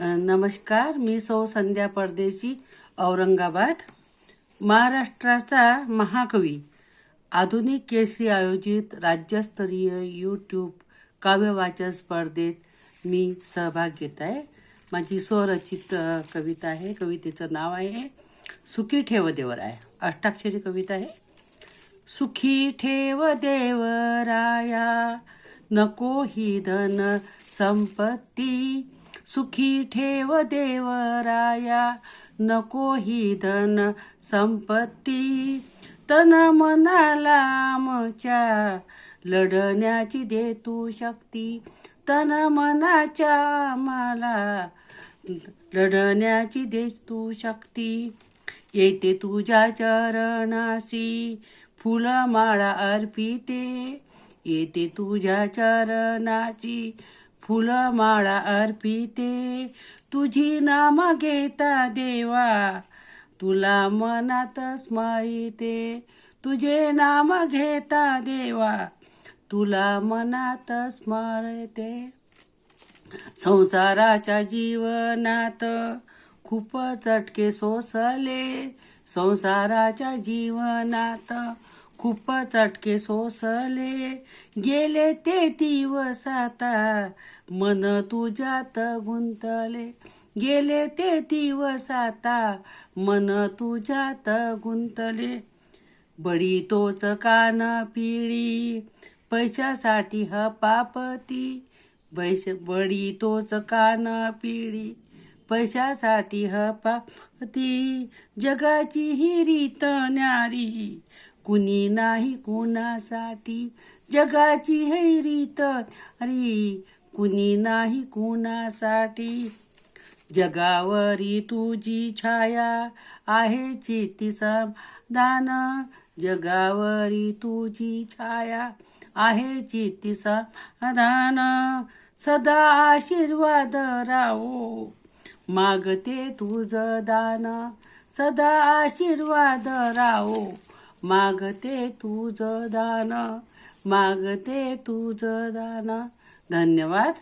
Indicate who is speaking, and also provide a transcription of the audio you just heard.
Speaker 1: नमस्कार मी सौ संध्या परदेशी औरंगाबाद. महाराष्ट्राचा महाकवी आधुनिक केसरी आयोजित राज्यस्तरीय यूट्यूब काव्यवाचन स्पर्धेत मी सहभाग घेत आहे. माझी स्वरचित कविता आहे. कवितेचं नाव आहे सुखी ठेव देवर आहे. अष्टाक्षरी कविता आहे. सुखी ठेव देवराया नको ही धन संपत्ती सुखी ठेव देवराया नको ही धन संपत्ती. तन मनाला आमच्या लढण्याची दे तू शक्ती. तन मनाच्या मला लढण्याची दे तू शक्ती. येते तुझ्या चरणासी फुलमाळा अर्पिते. येते तुझ्या चरणाची फुलमाळा अर्पिते. तुझी नाम घेता देवा तुला मनात स्मरिते. तुझे नाम घेता देवा तुला मनात स्मरते. संसाराच्या जीवनात खूप चटके सोसले संसाराच्या जीवनात खूप चटके सोसले गेले ते दिवस आता. मन तुझ्यात गुंतले गेले ते दिवस आता. मन तुझ्यात गुंतले. बडी तोच कान पिळी पैशासाठी ह पापती बैस बडी तोच कान पिढी पैशासाठी ह पापती जगाची ही रीत न्यारी कुणी नाही कुणासाठी? जगाची है रीत. अरे कुणी नाही कुणासाठी? जगावरी तुझी छाया आहे चित्ती समाधान. जगावरी तुझी छाया आहे चित्ती समाधान. सदा आशीर्वाद राहो. मागते तुझ दान. सदा आशीर्वाद राहो. मागते तुझ दान मागते तुझ दान. धन्यवाद.